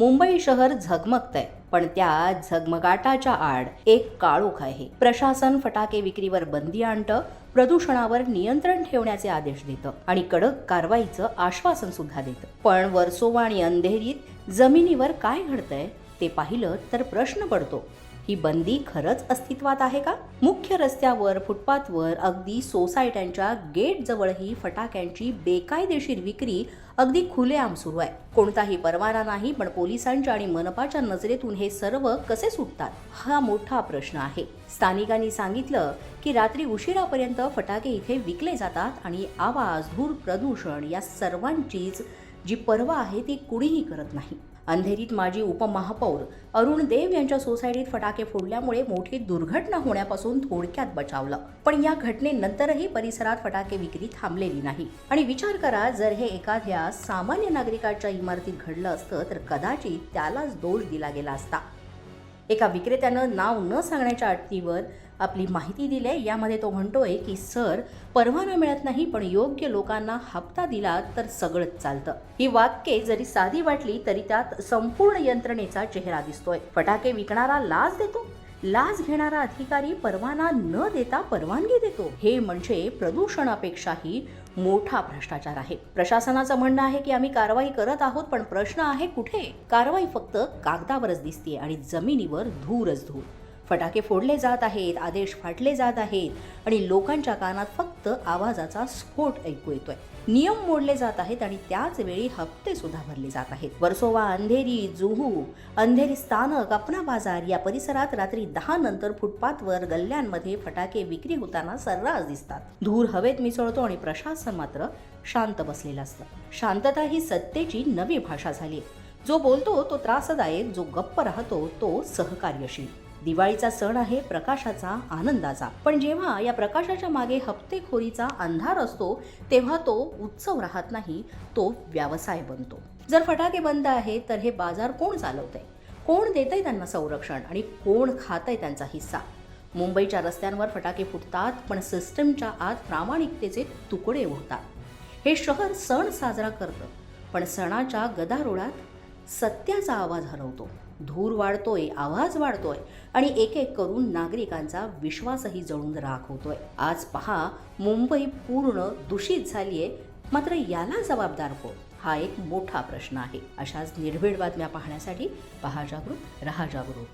मुंबई शहर झगमगतंय पण त्या झगमगाटाच्या आड एक काळोख आहे. प्रशासन फटाके विक्रीवर बंदी आणतं प्रदूषणावर नियंत्रण ठेवण्याचे आदेश देतं आणि कडक कारवाईचं आश्वासन सुद्धा देतं. पण वर्सोवा आणि अंधेरीत जमिनीवर काय घडतंय ते पाहिलं तर प्रश्न पडतो. ही बंदी खरंच अस्तित्वात आहे का? मुख्य रस्त्यावर फुटपाथवर अगदी सोसायट्यांच्या गेट जवळही फटाक्यांची बेकायदेशीर विक्री अगदी खुलेआम सुरू आहे. कोणताही परवाना नाही पण पोलिसांच्या आणि मनपाच्या नजरेतून हे सर्व कसे सुटतात? हा मोठा प्रश्न आहे. स्थानिकांनी सांगितलं की रात्री उशिरापर्यंत फटाके इथे विकले जातात आणि आवाज धूर प्रदूषण या सर्वांचीच जी पर्वा आहे ती कुणीही करत नाही. अंधेरीत माजी उपमहापौर अरुण देव यांच्या सोसायटीत फटाके फोडल्यामुळे मोठी दुर्घटना होण्यापासून थोडक्यात बचावलं. पण या घटनेनंतरही परिसरात फटाके विक्री थांबलेली नाही. आणि विचार करा जर हे एखाद्या सामान्य नागरिकाच्या इमारतीत घडलं असतं तर कदाचित त्यालाच दोष दिला गेला असता. एका विक्रेत्यानं नाव न सांगण्याच्या अटीवर आपली माहिती दिली यामध्ये तो म्हणतोय की सर परवाना मिळत नाही पण योग्य लोकांना हप्ता दिला तर सगळंच चालतं. ही वाक्ये जरी साधी वाटली तरी त्यात संपूर्ण यंत्रणेचा चेहरा दिसतोय. फटाके विकणारा लाच देतो. लाच घेणारा अधिकारी परवाना न देता परवानगी देतो. हे म्हणजे प्रदूषणापेक्षाही मोठा भ्रष्टाचार आहे. प्रशासनाचं म्हणणं आहे की आम्ही कारवाई करत आहोत पण प्रश्न आहे कुठे? कारवाई फक्त कागदावरच दिसते आणि जमिनीवर धूरच धूर. फटाके फोडले जात आहेत आदेश फाटले जात आहेत आणि लोकांच्या कानात फक्त आवाजाचा स्फोट ऐकू येतोय. नियम मोडले जात आहेत आणि त्याच वेळी हप्ते सुद्धा भरले जात आहेत. वर्सोवा अंधेरी जुहू अंधेरी स्थानक अपना बाजार या परिसरात रात्री दहा नंतर फुटपाथवर गल्ल्यांमध्ये फटाके विक्री होताना सर्रास दिसतात. धूर हवेत मिसळतो आणि प्रशासन मात्र शांत बसलेलं असतं. शांतता ही सत्तेची नवी भाषा झाली. जो बोलतो तो त्रासदायक जो गप्प राहतो तो सहकार्यशील. दिवाळीचा सण आहे प्रकाशाचा आनंदाचा. पण जेव्हा या प्रकाशाच्या मागे हप्तेखोरीचा अंधार असतो तेव्हा तो उत्सव राहत नाही तो व्यवसाय बनतो. जर फटाके बंद आहेत तर हे बाजार कोण चालवतंय? कोण देतंय त्यांना संरक्षण आणि कोण खातंय त्यांचा हिस्सा? मुंबईच्या रस्त्यांवर फटाके फुटतात पण सिस्टमच्या आत प्रामाणिकतेचे तुकडे उडतात. हे शहर सण साजरा करतं पण सणाच्या गदारोळात सत्याचा आवाज हरवतो धूर वाढतोय आवाज वाढतोय आणि एक एक करून नागरिकांचा विश्वासही जळून राख होतोय. आज पहा मुंबई पूर्ण दूषित झालीये. मात्र याला जबाबदार कोण? हा एक मोठा प्रश्न आहे. अशाच निर्भीड बातम्या पाहण्यासाठी पहा जागरूक रहा जागरूक